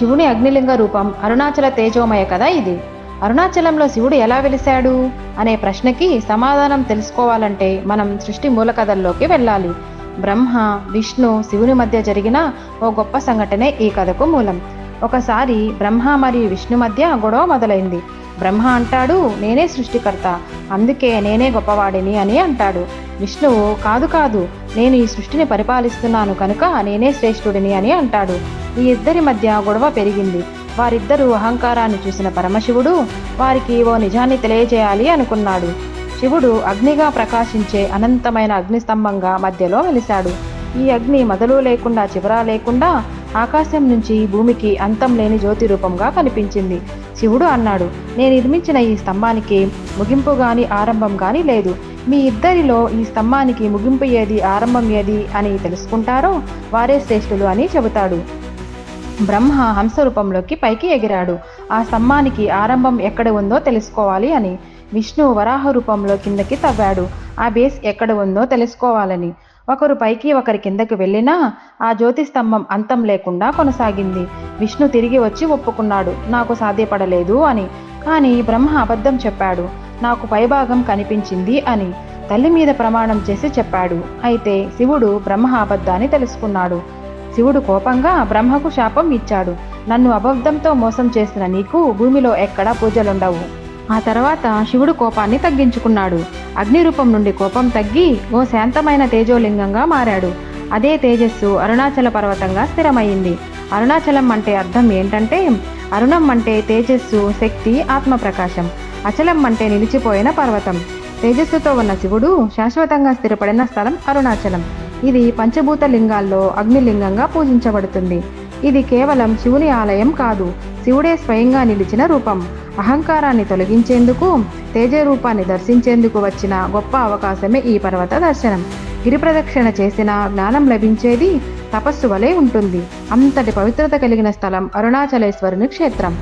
శివుని అగ్నిలింగ రూపం అరుణాచల తేజోమయ కదా ఇది. అరుణాచలంలో శివుడు ఎలా వెలిశాడు? అనే ప్రశ్నకి సమాధానం తెలుసుకోవాలంటే మనం సృష్టి మూల కథల్లోకి వెళ్ళాలి. బ్రహ్మ విష్ణు శివుని మధ్య జరిగిన ఓ గొప్ప సంఘటనే ఈ కథకు మూలం. ఒకసారి బ్రహ్మ మరియు విష్ణు మధ్య గొడవ మొదలైంది. బ్రహ్మ అంటాడు నేనే సృష్టికర్త అందుకే నేనే గొప్పవాడిని అని అంటాడు. విష్ణువు కాదు కాదు నేను ఈ సృష్టిని పరిపాలిస్తున్నాను కనుక నేనే శ్రేష్ఠుడిని అని అంటాడు. ఈ ఇద్దరి మధ్య గొడవ పెరిగింది. వారిద్దరూ అహంకారాన్ని చూసిన పరమశివుడు వారికి ఓ నిజాన్ని తెలియజేయాలి అనుకున్నాడు. శివుడు అగ్నిగా ప్రకాశించే అనంతమైన అగ్నిస్తంభంగా మధ్యలో వెలిశాడు ఈ అగ్ని మొదలు లేకుండా చివరా లేకుండా ఆకాశం నుంచి భూమికి అంతం లేని జ్యోతి రూపంగా కనిపించింది. శివుడు అన్నాడు నేను నిర్మించిన ఈ స్తంభానికి ముగింపు గాని ఆరంభం గాని లేదు. మీ ఇద్దరిలో ఈ స్తంభానికి ముగింపు ఏది ఆరంభం ఏది అని తెలుసుకుంటారో వారే శ్రేష్ఠులు అని చెబుతాడు. బ్రహ్మ హంస రూపంలోకి పైకి ఎగిరాడు. ఆ స్తంభానికి ఆరంభం ఎక్కడ ఉందో తెలుసుకోవాలి అని. విష్ణు వరాహ రూపంలో కిందకి తవ్వాడు. ఆ బేస్ ఎక్కడ ఉందో తెలుసుకోవాలని. ఒకరు పైకి ఒకరి కిందకి వెళ్ళినా ఆ జ్యోతి స్తంభం అంతం లేకుండా కొనసాగింది. విష్ణు తిరిగి వచ్చి ఒప్పుకున్నాడు. నాకు సాధ్యపడలేదు అని. కానీ బ్రహ్మ అబద్ధం చెప్పాడు. నాకు పైభాగం కనిపించింది అని. తల్లి మీద ప్రమాణం చేసి చెప్పాడు. అయితే శివుడు బ్రహ్మ అబద్ధాన్ని తెలుసుకున్నాడు. శివుడు కోపంగా బ్రహ్మకు శాపం ఇచ్చాడు. నన్ను అబద్ధంతో మోసం చేసిన నీకు భూమిలో ఎక్కడా పూజలుండవు. ఆ తర్వాత శివుడు కోపాన్ని తగ్గించుకున్నాడు. అగ్ని రూపం నుండి కోపం తగ్గి ఓ శాంతమైన తేజోలింగంగా మారాడు. అదే తేజస్సు అరుణాచల పర్వతంగా స్థిరమైంది అరుణాచలం అంటే అర్థం ఏంటంటే అరుణం అంటే తేజస్సు శక్తి ఆత్మప్రకాశం. అచలం అంటే నిలిచిపోయిన పర్వతం. తేజస్సుతో ఉన్న శివుడు శాశ్వతంగా స్థిరపడిన స్థలం అరుణాచలం. ఇది పంచభూత లింగాల్లో అగ్నిలింగంగా పూజించబడుతుంది. ఇది కేవలం శివుని ఆలయం కాదు శివుడే స్వయంగా నిలిచిన రూపం. అహంకారాన్ని తొలగించేందుకు తేజ రూపాన్ని దర్శించేందుకు వచ్చిన గొప్ప అవకాశమే ఈ పర్వత దర్శనం. గిరి ప్రదక్షిణ చేసిన జ్ఞానం లభించేది తపస్సు వలె ఉంటుంది. అంతటి పవిత్రత కలిగిన స్థలం అరుణాచలేశ్వరుని క్షేత్రం.